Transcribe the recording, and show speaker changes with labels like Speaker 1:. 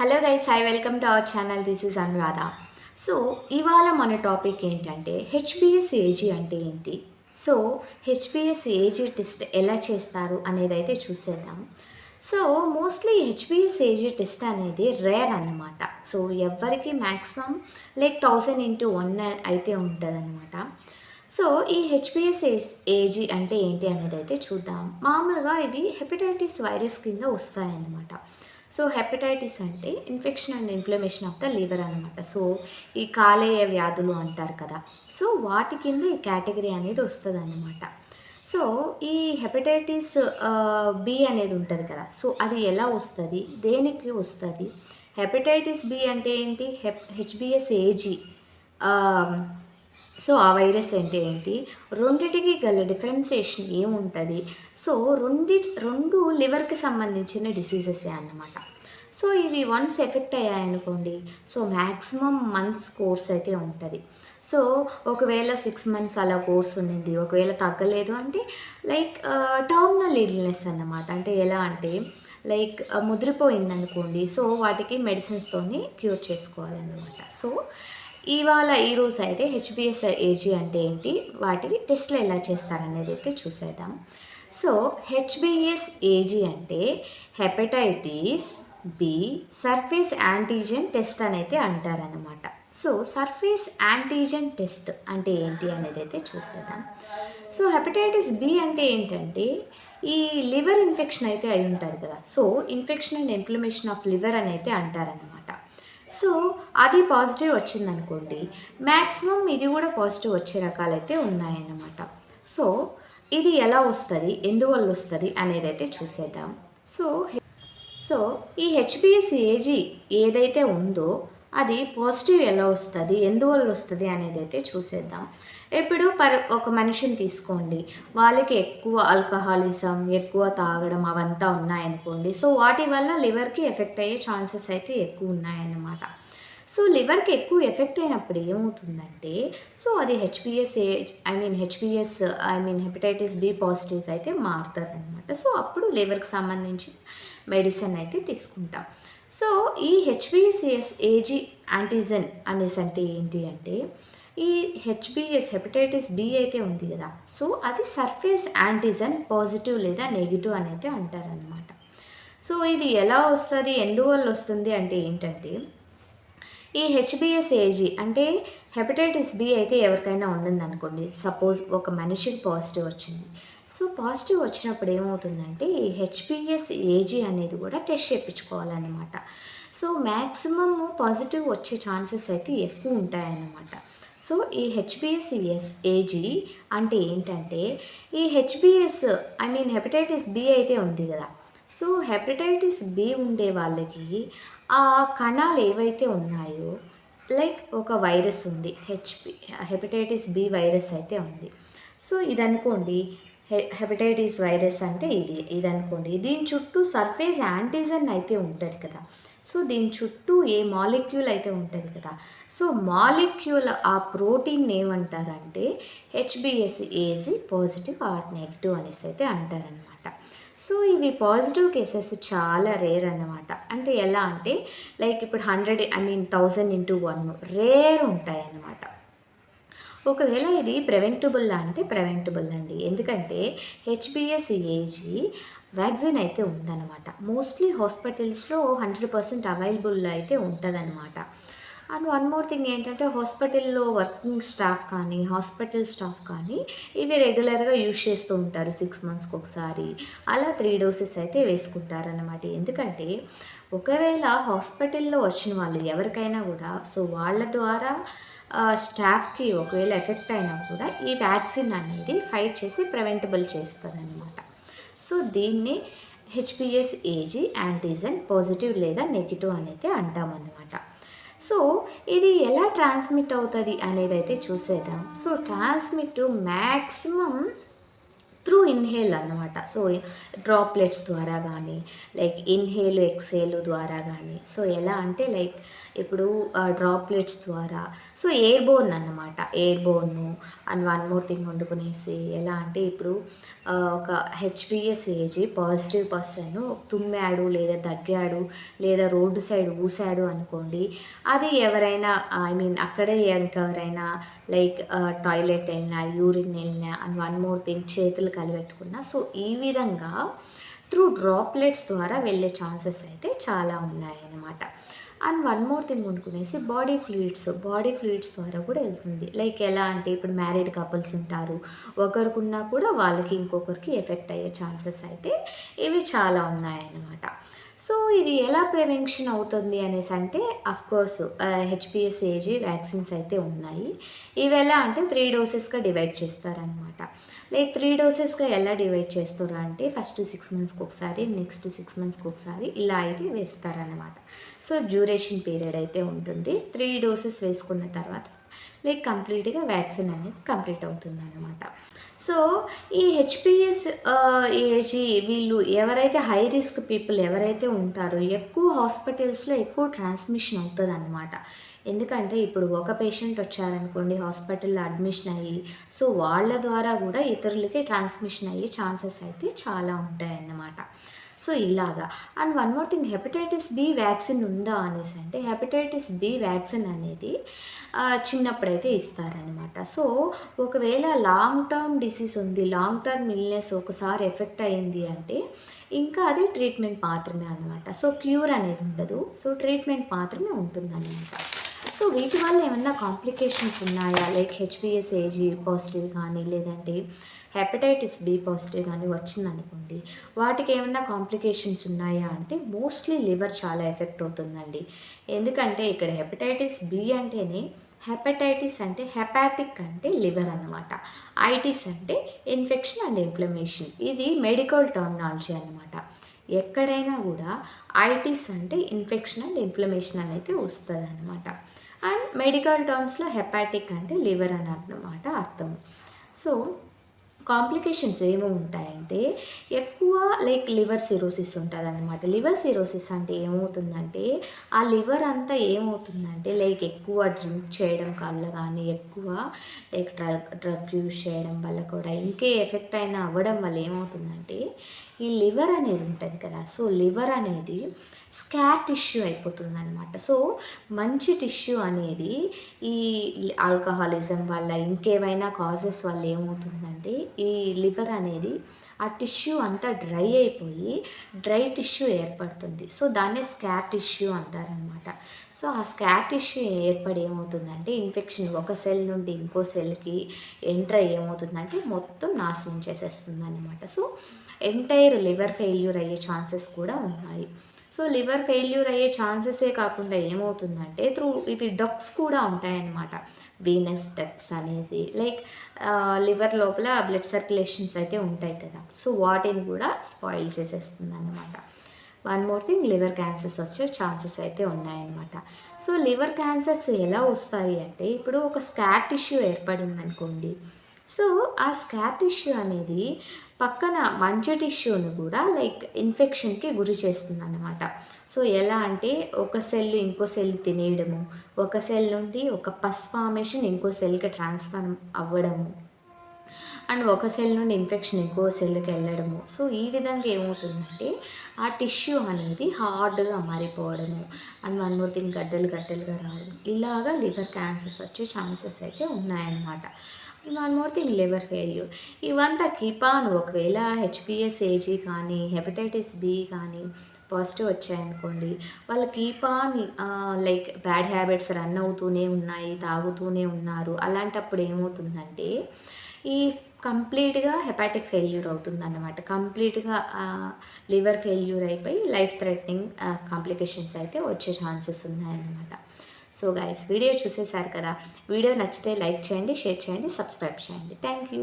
Speaker 1: Hello guys I welcome to our channel this is Anuradha so ఇవాళ మన topic ఏంటంటే HBS AG అంటే ఏంటి? సో హెచ్బిఎస్ ఏజీ టెస్ట్ ఎలా చేస్తారు అనేది అయితే చూసేద్దాం so mostly HBS AG test అనేది రేర్ అన్నమాట. సో ఎవరికి maximum like thousand into one అయితే ఉంటుందన్నమాట. సో ఈ హెచ్పిఎస్ ఏజీ అంటే ఏంటి అనేది అయితే చూద్దాం. మామూలుగా ఇవి హెపటైటిస్ వైరస్ కింద వస్తాయన్నమాట. సో హెపటైటిస్ అంటే infection and inflammation of the liver అనమాట సో ఈ కాలేయ వ్యాధులు అంటారు కదా. సో వాటి కింద ఈ కేటగిరీ అనేది వస్తుంది అనమాట సో ఈ హెపటైటిస్ బి అనేది ఉంటుంది కదా. సో అది ఎలా వస్తుంది? దేనికి వస్తుంది? హెపటైటిస్ బి అంటే ఏంటి? హెప్ హెచ్బిఎస్ ఏజీ సో ఆ వైరస్ అంటే ఏంటి? రెండిటికి గల డిఫరెన్సియేషన్ ఏముంటుంది? సో రెండి రెండు లివర్కి సంబంధించిన డిసీజెస్ అన్నమాట. సో ఇవి వన్స్ ఎఫెక్ట్ అయ్యాయనుకోండి సో మ్యాక్సిమం మంత్స్ కోర్స్ అయితే ఉంటుంది. సో ఒకవేళ సిక్స్ మంత్స్ అలా కోర్స్ ఉండింది ఒకవేళ తగ్గలేదు అంటే లైక్ టర్మినల్ ఇల్నెస్ అన్నమాట. అంటే ఎలా అంటే లైక్ ముదిరిపోయింది అనుకోండి సో వాటికి మెడిసిన్స్తోని క్యూర్ చేసుకోవాలన్నమాట. సో ఇవాళ ఈరోజు అయితే హెచ్బిఎస్ ఏజీ అంటే ఏంటి? వాటికి టెస్ట్లు ఎలా చేస్తారనేది అయితే చూసేద్దాం. సో హెచ్బిఎస్ ఏజీ అంటే hepatitis B surface antigen test అని అయితే అంటారనమాట సో సర్ఫేస్ యాంటీజెన్ టెస్ట్ అంటే ఏంటి అనేది అయితే చూసేద్దాం. సో హెపటైటిస్ బి అంటే ఏంటంటే ఈ లివర్ ఇన్ఫెక్షన్ అయితే అయి ఉంటుంది కదా. So infection and inflammation of liver అని అయితే అంటారనమాట సో అది పాజిటివ్ వచ్చిందనుకోండి మ్యాక్సిమం ఇది కూడా పాజిటివ్ వచ్చే రకాలైతే ఉన్నాయన్నమాట. సో ఇది ఎలా వస్తుంది ఎందువల్ల వస్తుంది అనేది అయితే చూసేద్దాం. సో సో ఈ హెచ్బిఎస్ ఏజీ ఏదైతే ఉందో అది పాజిటివ్ ఎలా వస్తుంది? ఎందువల్ల వస్తుంది అనేది అయితే చూసేద్దాం. ఇప్పుడు పర్ ఒక మనిషిని తీసుకోండి. వాళ్ళకి ఎక్కువ ఆల్కహాలిజం ఎక్కువ తాగడం అవంతా ఉన్నాయనుకోండి. సో వాటి వల్ల లివర్కి ఎఫెక్ట్ అయ్యే ఛాన్సెస్ అయితే ఎక్కువ ఉన్నాయన్నమాట. సో లివర్కి ఎక్కువ ఎఫెక్ట్ అయినప్పుడు ఏమవుతుందంటే సో అది HPS I mean HPS I mean hepatitis B పాజిటివ్గా అయితే మారుతుంది అనమాట సో అప్పుడు లివర్కి సంబంధించి మెడిసిన్ అయితే తీసుకుంటాం. సో ఈ హెచ్బిఎస్ఎస్ ఏజీ యాంటీజన్ అనేసి అంటే ఏంటి అంటే ఈ హెచ్బిఎస్ హెపటైటిస్ బి అయితే ఉంది కదా సో అది సర్ఫేస్ యాంటీజన్ పాజిటివ్ లేదా నెగిటివ్ అని అయితే అంటారనమాట సో ఇది ఎలా వస్తుంది ఎందువల్ల వస్తుంది అంటే ఏంటంటే ఈ హెచ్బిఎస్ ఏజీ అంటే హెపటైటిస్ బి అయితే ఎవరికైనా ఉండిందనుకోండి సపోజ్ ఒక మనిషికి పాజిటివ్ వచ్చింది సో పాజిటివ్ వచ్చినప్పుడు ఏమవుతుందంటే ఈ హెచ్పిఎస్ ఏజీ అనేది కూడా టెస్ట్ చేయించుకోవాలన్నమాట. సో మ్యాక్సిమమ్ పాజిటివ్ వచ్చే ఛాన్సెస్ అయితే ఎక్కువ ఉంటాయన్నమాట. సో ఈ హెచ్బిఎస్ ఏజీ అంటే ఏంటంటే ఈ HBS I mean hepatitis B అయితే ఉంది కదా. సో హెపటైటిస్ బి ఉండే వాళ్ళకి ఆ కణాలు ఏవైతే ఉన్నాయో లైక్ ఒక వైరస్ ఉంది హెచ్పి హెపటైటిస్ బి వైరస్ అయితే ఉంది. సో ఇది అనుకోండి హెపటైటిస్ వైరస్ అంటే ఇది ఇది అనుకోండి దీని చుట్టూ సర్ఫేస్ యాంటీజన్ అయితే ఉంటుంది కదా. సో దీని చుట్టూ ఏ మాలిక్యూల్ అయితే ఉంటుంది కదా. సో మాలిక్యూల్ ఆ ప్రోటీన్ ఏమంటారంటే HBS AG positive or negative అనేసి అయితే అంటారనమాట సో ఇవి పాజిటివ్ కేసెస్ చాలా రేర్ అన్నమాట. అంటే ఎలా అంటే లైక్ ఇప్పుడు hundred I mean thousand into one rare ఉంటాయి అన్నమాట ఒకవేళ ఇది ప్రివెంటబుల్ అంటే ప్రివెంటబుల్ అండి. ఎందుకంటే హెచ్బిఎస్ ఏజీ వ్యాక్సిన్ అయితే ఉందన్నమాట. మోస్ట్లీ హాస్పిటల్స్లో హండ్రెడ్ పర్సెంట్ అవైలబుల్ అయితే ఉంటుందన్నమాట. అండ్ వన్ మోర్ థింగ్ ఏంటంటే హాస్పిటల్లో వర్కింగ్ స్టాఫ్ కానీ హాస్పిటల్ స్టాఫ్ కానీ ఇవి రెగ్యులర్గా యూజ్ చేస్తూ ఉంటారు. సిక్స్ మంత్స్కి ఒకసారి అలా త్రీ డోసెస్ అయితే వేసుకుంటారన్నమాట. ఎందుకంటే ఒకవేళ హాస్పిటల్లో వచ్చిన వాళ్ళు ఎవరికైనా కూడా సో వాళ్ళ ద్వారా స్టాఫ్కి ఒకవేళ ఎఫెక్ట్ అయినా కూడా ఈ వ్యాక్సిన్ అనేది ఫైట్ చేసి ప్రివెంటబుల్ చేస్తుంది అనమాట సో దీన్ని హెచ్పిఎస్ ఏజీ యాంటీజెన్ పాజిటివ్ లేదా నెగిటివ్ అనేది అంటామన్నమాట. సో ఇది ఎలా ట్రాన్స్మిట్ అవుతుంది అనేది అయితే చూసేద్దాం. So transmit maximum through inhale అన్నమాట. సో డ్రాప్లెట్స్ ద్వారా కానీ లైక్ ఇన్హేల్ ఎక్సేల్ ద్వారా కానీ సో ఎలా అంటే లైక్ ఇప్పుడు డ్రాప్లెట్స్ ద్వారా సో ఎయిర్ బోర్న్ అన్నమాట. Airborne and one more thing వండుకునేసి ఎలా అంటే ఇప్పుడు ఒక హెచ్పిఎస్ ఏజీ పాజిటివ్ పర్సన్ తుమ్మాడు లేదా దగ్గాడు లేదా రోడ్డు సైడ్ ఊసాడు అనుకోండి అది ఎవరైనా ఐ మీన్ అక్కడే ఇంకెవరైనా లైక్ టాయిలెట్ వెళ్ళినా యూరిన్ వెళ్ళినా అండ్ వన్ మోర్ థింగ్ చేతులు కలిపెట్టుకున్నా సో ఈ విధంగా త్రూ డ్రాప్లెట్స్ ద్వారా వెళ్ళే ఛాన్సెస్ అయితే చాలా ఉన్నాయన్నమాట. అండ్ వన్ మోర్ థింగ్ అనుకునేసి బాడీ ఫ్లూయిడ్స్ బాడీ ఫ్లూయిడ్స్ ద్వారా కూడా వెళ్తుంది. లైక్ ఎలా అంటే ఇప్పుడు మ్యారీడ్ కపుల్స్ ఉంటారు. ఒకరికున్నా కూడా వాళ్ళకి ఇంకొకరికి ఎఫెక్ట్ అయ్యే ఛాన్సెస్ అయితే ఇవి చాలా ఉన్నాయన్నమాట. సో ఇది ఎలా ప్రివెన్షన్ అవుతుంది అనేసి అంటే అఫ్కోర్స్ హెచ్పిఎస్ ఏజీ వ్యాక్సిన్స్ అయితే ఉన్నాయి. ఇవి ఎలా అంటే త్రీ డోసెస్గా డివైడ్ చేస్తారనమాట లైక్ త్రీ డోసెస్గా ఎలా డివైడ్ చేస్తారు అంటే ఫస్ట్ సిక్స్ మంత్స్కి ఒకసారి నెక్స్ట్ సిక్స్ మంత్స్కి ఒకసారి ఇలా అయితే వేస్తారనమాట సో డ్యూరేషన్ పీరియడ్ అయితే ఉంటుంది. త్రీ డోసెస్ వేసుకున్న తర్వాత లైక్ కంప్లీట్గా వ్యాక్సిన్ అనేది కంప్లీట్ అవుతుంది అనమాట సో ఈ హెచ్పిఎస్ ఏజీ వీళ్ళు ఎవరైతే హై రిస్క్ పీపుల్ ఎవరైతే ఉంటారో ఎక్కువ హాస్పిటల్స్లో ఎక్కువ ట్రాన్స్మిషన్ అవుతుంది అనమాట ఎందుకంటే ఇప్పుడు ఒక పేషెంట్ వచ్చారనుకోండి హాస్పిటల్లో అడ్మిషన్ అయ్యి సో వాళ్ళ ద్వారా కూడా ఇతరులకి ట్రాన్స్మిషన్ అయ్యే ఛాన్సెస్ అయితే చాలా ఉంటాయన్నమాట. సో ఇలాగా. And one more thing hepatitis B vaccine ఉందా అనేసి అంటే హెపటైటిస్ బి వ్యాక్సిన్ అనేది చిన్నప్పుడైతే ఇస్తారనమాట సో ఒకవేళ లాంగ్ టర్మ్ డిసీజ్ ఉంది లాంగ్ టర్మ్ ఇల్నెస్ ఒకసారి ఎఫెక్ట్ అయింది అంటే ఇంకా అది ట్రీట్మెంట్ మాత్రమే అనమాట సో క్యూర్ అనేది ఉండదు. సో ట్రీట్మెంట్ మాత్రమే ఉంటుందన్నమాట. సో వీటి వల్ల ఏమన్నా కాంప్లికేషన్స్ ఉన్నాయా? లైక్ హెచ్పిఎస్ ఏజీ పాజిటివ్ కానీ లేదంటే హెపటైటిస్ బి పాజిటివ్ కానీ వచ్చిందనుకోండి వాటికి ఏమైనా కాంప్లికేషన్స్ ఉన్నాయా అంటే మోస్ట్లీ లివర్ చాలా ఎఫెక్ట్ అవుతుందండి. ఎందుకంటే ఇక్కడ హెపటైటిస్ బి అంటేనే హెపటైటిస్ అంటే హెపాటిక్ అంటే లివర్ అన్నమాట. ఐటిస్ అంటే ఇన్ఫెక్షన్ అండ్ ఇన్ఫ్లమేషన్. ఇది మెడికల్ టర్మినాలజీ అన్నమాట. ఎక్కడైనా కూడా ఐటిస్ అంటే ఇన్ఫెక్షన్ అండ్ ఇన్ఫ్లమేషన్ అనేది వస్తుంది అనమాట అండ్ మెడికల్ టర్మ్స్లో హెపాటిక్ అంటే లివర్ అని అన్నమాట అర్థం. సో కాంప్లికేషన్స్ ఏమి ఉంటాయంటే ఎక్కువ లైక్ లివర్ సిరోసిస్ ఉంటుంది అనమాట లివర్ సిరోసిస్ అంటే ఏమవుతుందంటే ఆ లివర్ అంతా ఏమవుతుందంటే లైక్ ఎక్కువ డ్రింక్ చేయడం వల్ల కానీ ఎక్కువ లైక్ డ్రగ్ డ్రగ్ యూజ్ చేయడం వల్ల కూడా ఇంకే ఎఫెక్ట్ అయినా అవ్వడం వల్ల ఏమవుతుందంటే ఈ లివర్ అనేది ఉంటుంది కదా సో లివర్ అనేది స్కార్ టిష్యూ అయిపోతుంది అనమాట సో మంచి టిష్యూ అనేది ఈ ఆల్కహాలిజం వల్ల ఇంకేమైనా కాజెస్ వల్ల ఏమవుతుందంటే ఈ లివర్ అనేది ఆ టిష్యూ అంతా డ్రై అయిపోయి డ్రై టిష్యూ ఏర్పడుతుంది. సో దాన్నే స్కార్ టిష్యూ అంటారనమాట సో ఆ స్కార్ టిష్యూ ఏర్పడి ఏమవుతుందంటే ఇన్ఫెక్షన్ ఒక సెల్ నుండి ఇంకో సెల్కి ఎంటర్ ఏమవుతుందంటే మొత్తం నాశనం చేసేస్తుంది అనమాట సో ఎంటైర్ లివర్ ఫెయిల్యూర్ అయ్యే ఛాన్సెస్ కూడా ఉన్నాయి. సో లివర్ ఫెయిల్యూర్ అయ్యే ఛాన్సెసే కాకుండా ఏమవుతుందంటే త్రూ ఇవి డక్స్ కూడా ఉంటాయన్నమాట. వీనస్ డక్స్ అనేది లైక్ లివర్ లోపల బ్లడ్ సర్క్యులేషన్స్ అయితే ఉంటాయి కదా. సో వాటిని కూడా స్పాయిల్ చేసేస్తుంది అనమాట one more thing liver cancers వచ్చే ఛాన్సెస్ అయితే ఉన్నాయన్నమాట. సో లివర్ క్యాన్సర్స్ ఎలా వస్తాయి అంటే ఇప్పుడు ఒక స్కార్ టిష్యూ ఏర్పడింది అనుకోండి సో ఆ స్కార్ టిష్యూ అనేది పక్కన మంచి టిష్యూని కూడా లైక్ ఇన్ఫెక్షన్కి గురి చేస్తుంది అనమాట సో ఎలా అంటే ఒక సెల్ ఇంకో సెల్ తినేయడము ఒక సెల్ నుండి ఒక పస్ ఫార్మేషన్ ఇంకో సెల్కి ట్రాన్స్ఫర్ అవ్వడము అండ్ ఒక సెల్ నుండి ఇన్ఫెక్షన్ ఇంకో సెల్కి వెళ్ళడము. సో ఈ విధంగా ఏమవుతుందంటే ఆ టిష్యూ అనేది హార్డ్గా మారిపోవడము అండ్ వన్ మోర్ థింగ్ గడ్డలు గడ్డలుగా రావడం ఇలాగా లివర్ క్యాన్సర్స్ వచ్చే ఛాన్సెస్ అయితే ఉన్నాయన్నమాట. One more thing liver failure. ఇవంతా కీపాన్ ఒకవేళ హెచ్పిఎస్ ఏజీ కానీ హెపటైటిస్ బి కానీ పాజిటివ్ వచ్చాయనుకోండి వాళ్ళ keep on like bad habits run అవుతూనే ఉన్నాయి తాగుతూనే ఉన్నారు. అలాంటప్పుడు ఏమవుతుందంటే ఈ కంప్లీట్గా హెపాటిక్ ఫెయిల్యూర్ అవుతుంది అన్నమాట కంప్లీట్గా లివర్ ఫెయిల్యూర్ అయిపోయి లైఫ్ థ్రెటనింగ్ కాంప్లికేషన్స్ అయితే వచ్చే ఛాన్సెస్ ఉన్నాయన్నమాట. సో గైస్ వీడియో చూసేసారు కదా? వీడియో నచ్చితే లైక్ చేయండి షేర్ చేయండి సబ్స్క్రైబ్ చేయండి. Thank you